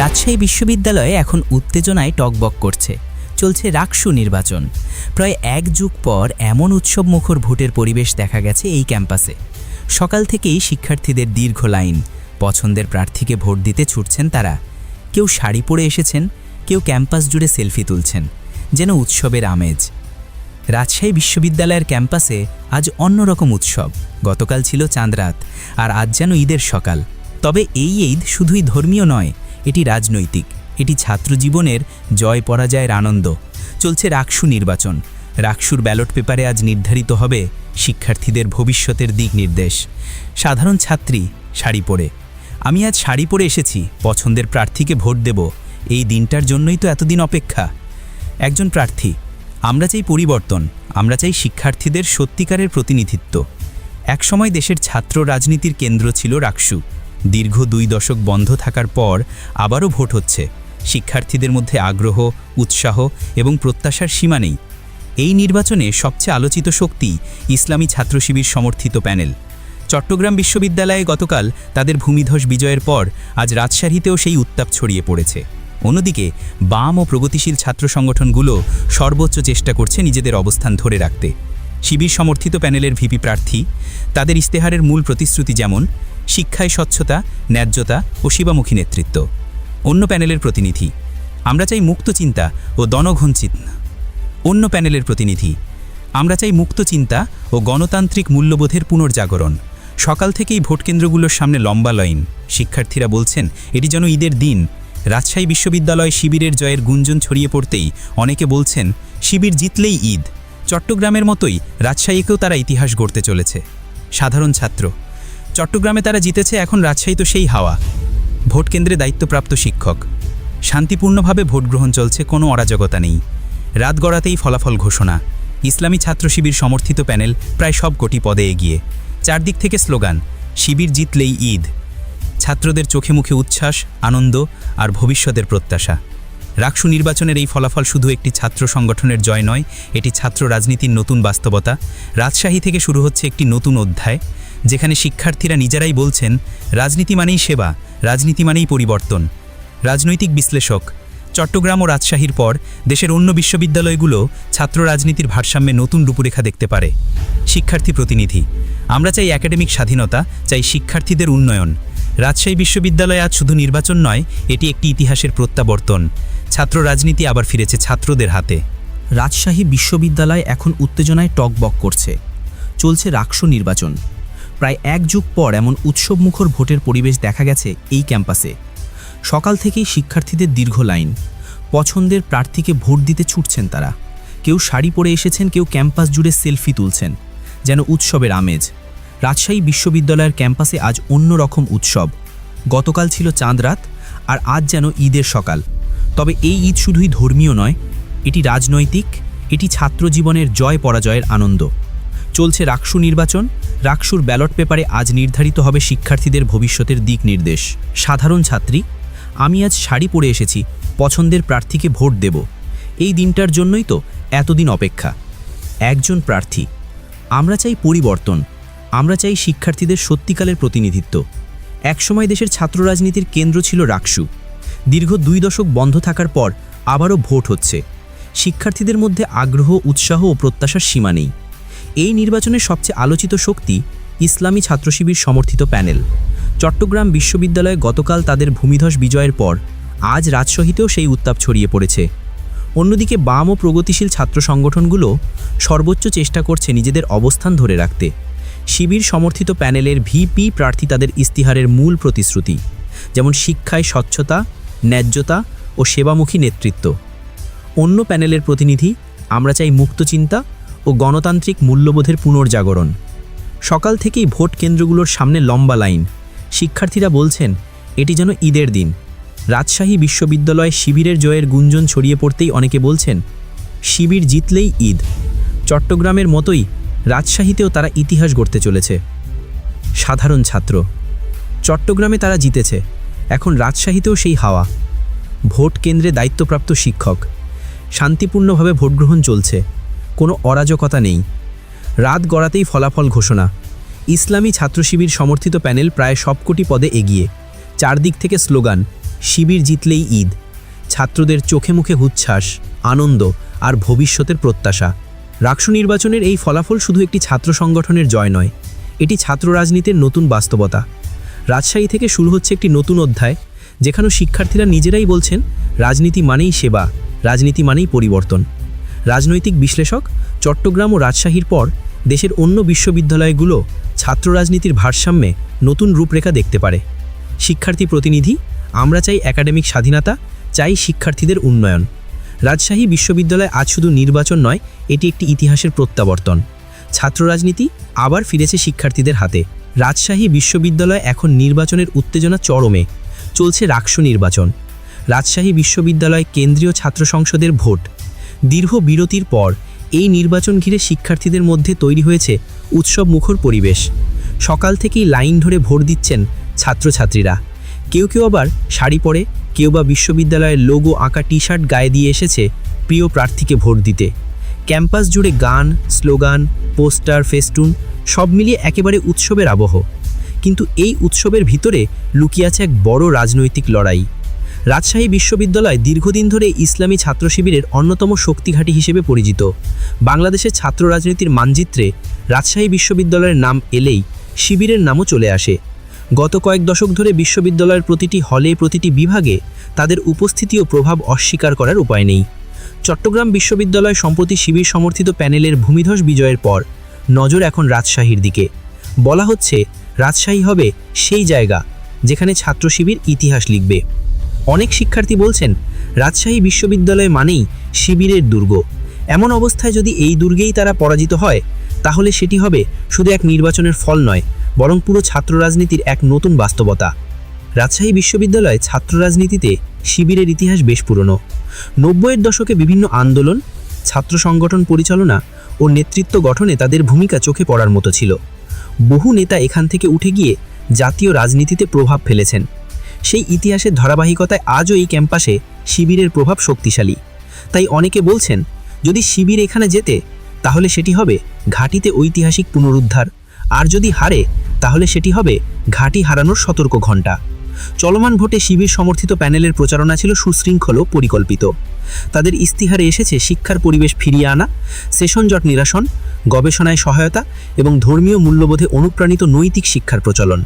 রাজশাহী বিশ্ববিদ্যালয়ে এখন উত্তেজনায় টকবক করছে। চলছে রাকসু নির্বাচন। প্রায় এক যুগ পর এমন উৎসব মুখর ভোটের পরিবেশ দেখা গেছে এই ক্যাম্পাসে। সকাল থেকেই শিক্ষার্থীদের দীর্ঘ লাইন। পছন্দের প্রার্থীকে ভোট দিতে ছুটছেন তারা। কেউ শাড়ি পরে এসেছেন, কেউ ক্যাম্পাস জুড়ে সেলফি তুলছেন। যেন উৎসবের আমেজ। রাজশাহী বিশ্ববিদ্যালয়ের ক্যাম্পাসে আজ অন্যরকম উৎসব। গতকাল ছিল চাঁদরাত আর আজ যেন ঈদের সকাল। তবে এই ঈদ শুধুই ধর্মীয় নয় এটি রাজনৈতিক। এটি ছাত্র জীবনের জয় পরাজয়ের আনন্দ। চলছে রাকসু নির্বাচন। রাকসুর ব্যালট পেপারে আজ নির্ধারিত হবে শিক্ষার্থীদের ভবিষ্যতের দিক নির্দেশ। সাধারণ ছাত্রী, শাড়ি পরে। আমি আজ শাড়ি পরে এসেছি। পছন্দের প্রার্থীকে ভোট দেব। এই দিনটার জন্যই তো এতদিন অপেক্ষা। একজন প্রার্থী, আমরা চাই পরিবর্তন, আমরা চাই শিক্ষার্থীদের সত্যিকারের প্রতিনিধিত্ব। একসময় দেশের ছাত্র রাজনীতির কেন্দ্র ছিল রাকসু। দীর্ঘ দুই দশক বন্ধ থাকার পর আবারও ভোট হচ্ছে। শিক্ষার্থীদের মধ্যে আগ্রহ, উৎসাহ এবং প্রত্যাশার সীমা নেই। এই নির্বাচনে সবচেয়ে আলোচিত শক্তি ইসলামী ছাত্র শিবির সমর্থিত প্যানেল। চট্টগ্রাম বিশ্ববিদ্যালয়ে গতকাল তাদের ভূমিধস বিজয়ের পর আজ রাজশাহীতেও সেই উত্তাপ ছড়িয়ে পড়েছে। অন্যদিকে, বাম ও প্রগতিশীল ছাত্র সংগঠনগুলো সর্বোচ্চ চেষ্টা করছে নিজেদের অবস্থান ধরে রাখতে। শিবির সমর্থিত প্যানেলের ভিপি প্রার্থী। তাদের ইস্তেহারের মূল প্রতিশ্রুতি যেমন, শিক্ষায় স্বচ্ছতা, ন্যায্যতা ও শিবামুখী নেতৃত্ব। অন্য প্যানেলের প্রতিনিধি, আমরা চাই মুক্ত চিন্তা ও দনঘন চিন্তা অন্য প্যানেলের প্রতিনিধি, আমরা চাই মুক্ত চিন্তা ও গণতান্ত্রিক মূল্যবোধের পুনর্জাগরণ। সকাল থেকেই ভোটকেন্দ্রগুলোর সামনে লম্বা লাইন। শিক্ষার্থীরা বলছেন, এটি যেন ঈদের দিন। রাজশাহী বিশ্ববিদ্যালয় শিবিরের জয়ের গুঞ্জন ছড়িয়ে পড়তেই অনেকে বলছেন, শিবির জিতলেই ঈদ। চট্টগ্রামের মতোই রাজশাহীকেও তারা ইতিহাস গড়তে চলেছে। সাধারণ ছাত্র। চট্টগ্রামে তারা জিতেছে এখন রাজশাহী তো সেই হাওয়া। ভোট কেন্দ্রে দায়িত্বপ্রাপ্ত শিক্ষক। শান্তিপূর্ণভাবে ভোট গ্রহণ চলছে কোনো অরাজকতা নেই। রাত গড়াতেই ফলাফল ঘোষণা। ইসলামী ছাত্র শিবির সমর্থিত প্যানেল প্রায় সব কোটি পদে এগিয়ে। চারদিক থেকে স্লোগান, শিবির জিতলেই ঈদ। ছাত্রদের চোখে মুখে উচ্ছ্বাস, আনন্দ আর ভবিষ্যতের প্রত্যাশা। রাকসু নির্বাচনের এই ফলাফল শুধু একটি ছাত্র সংগঠনের জয় নয়, এটি ছাত্র রাজনীতির নতুন বাস্তবতা। রাজশাহী থেকে শুরু হচ্ছে একটি নতুন অধ্যায়, যেখানে শিক্ষার্থীরা নিজেরাই বলছেন, রাজনীতি মানেই সেবা, রাজনীতি মানেই পরিবর্তন। রাজনৈতিক বিশ্লেষক, চট্টগ্রাম ও রাজশাহীর পর দেশের অন্য বিশ্ববিদ্যালয়গুলো ছাত্র রাজনীতির ভারসাম্যে নতুন রূপরেখা দেখতে পারে। শিক্ষার্থী প্রতিনিধি, আমরা চাই একাডেমিক স্বাধীনতা, চাই শিক্ষার্থীদের উন্নয়ন। রাজশাহী বিশ্ববিদ্যালয় আজ শুধু নির্বাচন নয়, এটি একটি ইতিহাসের প্রত্যাবর্তন। ছাত্র রাজনীতি আবার ফিরেছে ছাত্রদের হাতে। রাজশাহী বিশ্ববিদ্যালয় এখন উত্তেজনায় টকবক করছে। চলছে রাকসু নির্বাচন। প্রায় এক যুগ পর এমন উৎসবমুখর ভোটের পরিবেশ দেখা গেছে এই ক্যাম্পাসে। সকাল থেকেই শিক্ষার্থীদের দীর্ঘ লাইন। পছন্দের প্রার্থীকে ভোট দিতে ছুটছেন তারা। কেউ শাড়ি পরে এসেছেন, কেউ ক্যাম্পাস জুড়ে সেলফি তুলছেন। যেন উৎসবের আমেজ। রাজশাহী বিশ্ববিদ্যালয়ের ক্যাম্পাসে আজ অন্যরকম উৎসব। গতকাল ছিল চাঁদরাত আর আজ যেন ঈদের সকাল। তবে এই ঈদ শুধুই ধর্মীয় নয়, এটি রাজনৈতিক, এটি ছাত্র জীবনের জয় পরাজয়ের আনন্দ। চলছে রাকসু নির্বাচন, রাকসুর ব্যালট পেপারে আজ নির্ধারিত হবে শিক্ষার্থীদের ভবিষ্যতের দিক নির্দেশ। সাধারণ ছাত্রী, আমি আজ শাড়ি পরে এসেছি, পছন্দের প্রার্থীকে ভোট দেব। এই দিনটার জন্যই তো এতদিন অপেক্ষা। একজন প্রার্থী, আমরা চাই পরিবর্তন, আমরা চাই শিক্ষার্থীদের সত্যিকালের প্রতিনিধিত্ব। একসময় দেশের ছাত্র রাজনীতির কেন্দ্র ছিল রাকসু। দীর্ঘ দুই দশক বন্ধ থাকার পর আবারও ভোট হচ্ছে। শিক্ষার্থীদের মধ্যে আগ্রহ, উৎসাহ ও প্রত্যাশার সীমা নেই। এই নির্বাচনের সবচেয়ে আলোচিত শক্তি ইসলামী ছাত্রশিবির সমর্থিত প্যানেল। চট্টগ্রাম বিশ্ববিদ্যালয়ে গতকাল তাদের ভূমিধস বিজয়ের পর আজ রাজশাহীতেও সেই উত্তাপ ছড়িয়ে পড়েছে। অন্যদিকে বাম ও প্রগতিশীল ছাত্র সংগঠনগুলো সর্বোচ্চ চেষ্টা করছে নিজেদের অবস্থান ধরে রাখতে। শিবির সমর্থিত প্যানেলের ভিপি প্রার্থী তাদের ইস্তিহারের মূল প্রতিশ্রুতি, যেমন শিক্ষায় স্বচ্ছতা ন্যায্যতা ও সেবামুখী নেতৃত্ব। অন্য প্যানেলের প্রতিনিধি, আমরা চাই মুক্ত চিন্তা ও গণতান্ত্রিক মূল্যবোধের পুনর্জাগরণ। সকাল থেকেই ভোট কেন্দ্রগুলোর সামনে লম্বা লাইন। শিক্ষার্থীরা বলছেন, এটি যেন ঈদের দিন। রাজশাহী বিশ্ববিদ্যালয়ে শিবিরের জয়ের গুঞ্জন ছড়িয়ে পড়তেই অনেকে বলছেন, শিবির জিতলেই ঈদ। চট্টগ্রামের মতোই রাজশাহীতেও তারা ইতিহাস গড়তে চলেছে। সাধারণ ছাত্র। চট্টগ্রামে তারা জিতেছে। এখন রাজশাহীতেও সেই হাওয়া। ভোট কেন্দ্রে দায়িত্বপ্রাপ্ত শিক্ষক। শান্তিপূর্ণভাবে ভোটগ্রহণ চলছে। কোনো অরাজকতা নেই। রাত গড়াতেই ফলাফল ঘোষণা। ইসলামী ছাত্র শিবির সমর্থিত প্যানেল প্রায় সবকটি পদে এগিয়ে। চারদিক থেকে স্লোগান, শিবির জিতলেই ঈদ। ছাত্রদের চোখে মুখে উচ্ছ্বাস, আনন্দ আর ভবিষ্যতের প্রত্যাশা। রাকসু নির্বাচনের এই ফলাফল শুধু একটি ছাত্র সংগঠনের জয় নয়, এটি ছাত্র রাজনীতির নতুন বাস্তবতা। রাজশাহী থেকে শুরু হচ্ছে একটি নতুন অধ্যায়, যেখানে শিক্ষার্থীরা নিজেরাই বলছেন, রাজনীতি মানেই সেবা, রাজনীতি মানেই পরিবর্তন। রাজনৈতিক বিশ্লেষক চট্টগ্রাম ও রাজশাহীর পর দেশের অন্য বিশ্ববিদ্যালয়গুলো ছাত্র রাজনীতির ভারসাম্যে নতুন রূপরেখা দেখতে পারে। শিক্ষার্থী প্রতিনিধি, আমরা চাই একাডেমিক স্বাধীনতা, চাই শিক্ষার্থীদের উন্নয়ন। রাজশাহী বিশ্ববিদ্যালয় আজ শুধু নির্বাচন নয়, এটি একটি ইতিহাসের প্রত্যাবর্তন। ছাত্র রাজনীতি আবার ফিরেছে শিক্ষার্থীদের হাতে। রাজশাহী বিশ্ববিদ্যালয় এখন নির্বাচনের উত্তেজনা চরমে। চলছে রাকসু নির্বাচন। রাজশাহী বিশ্ববিদ্যালয় কেন্দ্রীয় ছাত্র সংসদের ভোট। দীর্ঘ বিরতির পর এই নির্বাচন ঘিরে শিক্ষার্থীদের মধ্যে তৈরি হয়েছে উৎসব মুখর পরিবেশ। সকাল থেকেই লাইন ধরে ভোট দিচ্ছেন ছাত্রছাত্রীরা। কেউ কেউ আবার শাড়ি পরে, কেউ বা বিশ্ববিদ্যালয়ের লোগো আঁকা টি শার্ট গায়ে দিয়ে এসেছে প্রিয় প্রার্থীকে ভোট দিতে। ক্যাম্পাস জুড়ে গান, স্লোগান, পোস্টার, ফেস্টুন সব মিলিয়ে একেবারে উৎসবের আবহ। কিন্তু এই উৎসবের ভিতরে লুকিয়ে আছে এক বড় রাজনৈতিক লড়াই। রাজশাহী বিশ্ববিদ্যালয় দীর্ঘদিন ধরে ইসলামী ছাত্র শিবিরের অন্যতম শক্তিঘাটি হিসেবে পরিচিত। বাংলাদেশের ছাত্র রাজনীতির মানচিত্রে রাজশাহী বিশ্ববিদ্যালয়ের নাম এলেই শিবিরের নামও চলে আসে। গত কয়েক দশক ধরে বিশ্ববিদ্যালয়ের প্রতিটি হলে প্রতিটি বিভাগে তাদের উপস্থিতি ও প্রভাব অস্বীকার করার উপায় নেই। চট্টগ্রাম বিশ্ববিদ্যালয় সম্প্রতি শিবির সমর্থিত প্যানেলের ভূমিধস বিজয়ের পর নজর এখন রাজশাহীর দিকে। বলা হচ্ছে, রাজশাহী হবে সেই জায়গা যেখানে ছাত্র শিবির ইতিহাস লিখবে। অনেক শিক্ষার্থী বলছেন, রাজশাহী বিশ্ববিদ্যালয় মানেই শিবিরের দুর্গ। এমন অবস্থায় যদি এই দুর্গেই তারা পরাজিত হয়, তাহলে সেটি হবে শুধু এক নির্বাচনের ফল নয়, বরং পুরো ছাত্র রাজনীতির এক নতুন বাস্তবতা। রাজশাহী বিশ্ববিদ্যালয় ছাত্র রাজনীতিতে শিবিরের ইতিহাস বেশ পুরনো। নব্বইয়ের দশকে বিভিন্ন আন্দোলন, ছাত্র সংগঠন পরিচালনা ও নেতৃত্ব গঠনে তাদের ভূমিকা চোখে পড়ার মতো ছিল। বহু নেতা এখান থেকে উঠে গিয়ে জাতীয় রাজনীতিতে প্রভাব ফেলেছেন। সেই ইতিহাসের ধারাবাহিকতায় আজও এই ক্যাম্পাসে শিবিরের প্রভাব শক্তিশালী। তাই অনেকে বলছেন, যদি শিবির এখানে যেতে, তাহলে সেটি হবে ঘাটিতে ঐতিহাসিক পুনরুদ্ধার। আর যদি হারে, তাহলে সেটি হবে ঘাটি হারানোর সতর্ক ঘণ্টা। চলমান ভোটে শিবির সমর্থিত প্যানেলের প্রচারণা ছিল সুশৃঙ্খল ও পরিকল্পিত। তাদের ইস্তিহারে এসেছে শিক্ষার পরিবেশ ফিরিয়ে আনা, সেশন জট নিরাসন, গবেষণায় সহায়তা এবং ধর্মীয় মূল্যবোধে অনুপ্রাণিত নৈতিক শিক্ষার প্রচলন।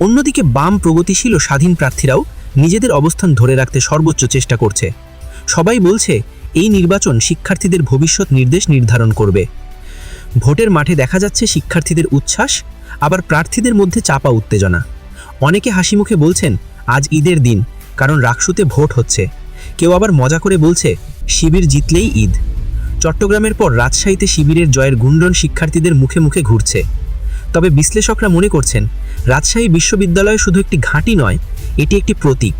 অন্যদিকে বাম প্রগতিশীল ও স্বাধীন প্রার্থীরাও নিজেদের অবস্থান ধরে রাখতে সর্বোচ্চ চেষ্টা করছে। সবাই বলছে, এই নির্বাচন শিক্ষার্থীদের ভবিষ্যৎ নির্দেশ নির্ধারণ করবে। ভোটের মাঠে দেখা যাচ্ছে শিক্ষার্থীদের উচ্ছ্বাস, আবার প্রার্থীদের মধ্যে চাপা উত্তেজনা। অনেকে হাসি মুখে বলছেন, আজ ঈদের দিন, কারণ রাকসুতে ভোট হচ্ছে। কেউ আবার মজা করে বলছে, শিবির জিতলেই ঈদ। চট্টগ্রামের পর রাজশাহীতে শিবিরের জয়ের গুণ্ডন শিক্ষার্থীদের মুখে মুখে ঘুরছে। তবে বিশ্লেষকরা মনে করছেন, রাজশাহী বিশ্ববিদ্যালয় শুধু একটি ঘাঁটি নয়, এটি একটি প্রতীক।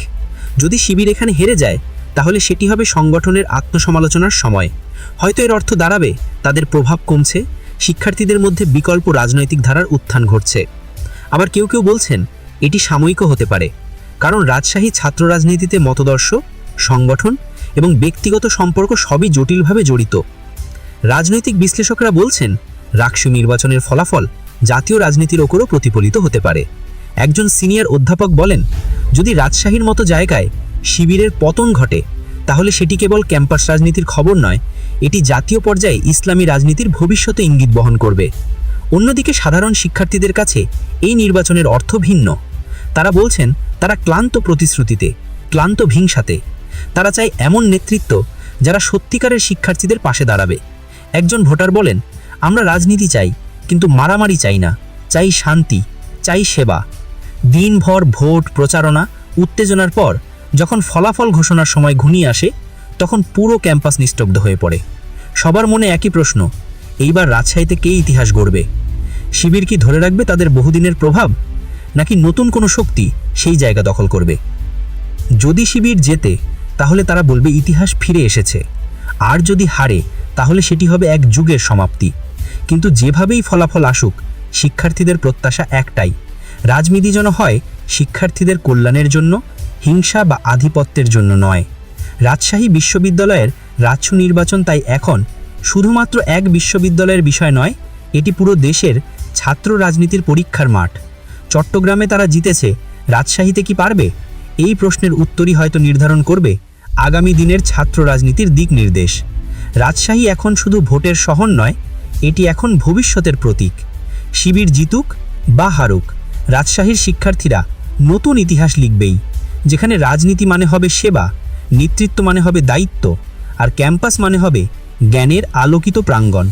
যদি শিবির এখানে হেরে যায়, তাহলে সেটি হবে সংগঠনের আত্মসমালোচনার সময়। হয়তো এর অর্থ দাঁড়াবে, তাদের প্রভাব কমছে, শিক্ষার্থীদের মধ্যে বিকল্প রাজনৈতিক ধারার উত্থান ঘটছে। আবার কেউ কেউ বলছেন এটি সাময়িকও হতে পারে, কারণ রাজশাহী ছাত্র রাজনীতিতে মতদর্শ সংগঠন এবং ব্যক্তিগত সম্পর্ক সবই জটিলভাবে জড়িত। রাজনৈতিক বিশ্লেষকরা বলছেন, রাকসু নির্বাচনের ফলাফল জাতীয় রাজনীতির ওপরও প্রতিফলিত হতে পারে। একজন সিনিয়র অধ্যাপক বলেন, যদি রাজশাহীর মতো জায়গায় শিবিরের পতন ঘটে, তাহলে সেটি কেবল ক্যাম্পাস রাজনীতির খবর নয়, এটি জাতীয় পর্যায়ে ইসলামী রাজনীতির ভবিষ্যতে ইঙ্গিত বহন করবে। অন্যদিকে সাধারণ শিক্ষার্থীদের কাছে এই নির্বাচনের অর্থ ভিন্ন। তারা বলছেন, তারা ক্লান্ত প্রতিশ্রুতিতে, ক্লান্ত ভিংসাতে। তারা চায় এমন নেতৃত্ব যারা সত্যিকারের শিক্ষার্থীদের পাশে দাঁড়াবে। একজন ভোটার বলেন, আমরা রাজনীতি চাই, কিন্তু মারামারি চাই না। চাই শান্তি, চাই সেবা। দিনভর ভোট, প্রচারণা, উত্তেজনার পর যখন ফলাফল ঘোষণার সময় ঘুনিয়ে আসে, তখন পুরো ক্যাম্পাস নিস্তব্ধ হয়ে পড়ে। সবার মনে একই প্রশ্ন এইবার রাজশাহীতে কে ইতিহাস গড়বে? শিবির কি ধরে রাখবে তাদের বহুদিনের প্রভাব? নাকি নতুন কোনো শক্তি সেই জায়গা দখল করবে? যদি শিবির জেতে, তাহলে তারা বলবে ইতিহাস ফিরে এসেছে। আর যদি হারে, তাহলে সেটি হবে এক যুগের সমাপ্তি। কিন্তু যেভাবেই ফলাফল আসুক, শিক্ষার্থীদের প্রত্যাশা একটাই। রাজনীতি যেন হয়, শিক্ষার্থীদের কল্যাণের জন্য, হিংসা বা আধিপত্যের জন্য নয়। রাজশাহী বিশ্ববিদ্যালয়ের রাজ্য নির্বাচন তাই এখন শুধুমাত্র এক বিশ্ববিদ্যালয়ের বিষয় নয়, এটি পুরো দেশের ছাত্র রাজনীতির পরীক্ষার মাঠ। চট্টগ্রামে তারা জিতেছে, রাজশাহীতে কি পারবে? এই প্রশ্নের উত্তরই হয়তো নির্ধারণ করবে আগামী দিনের ছাত্র রাজনীতির দিক নির্দেশ। রাজশাহী এখন শুধু ভোটের শহর নয়, এটি এখন ভবিষ্যতের প্রতীক। শিবির জিতুক বা হারুক, রাজশাহীর শিক্ষার্থীরা নতুন ইতিহাস লিখবেই, যেখানে রাজনীতি মানে হবে সেবা, নেতৃত্ব মানে হবে দায়িত্ব, আর ক্যাম্পাস মানে হবে জ্ঞানের আলোকিত প্রাঙ্গণ।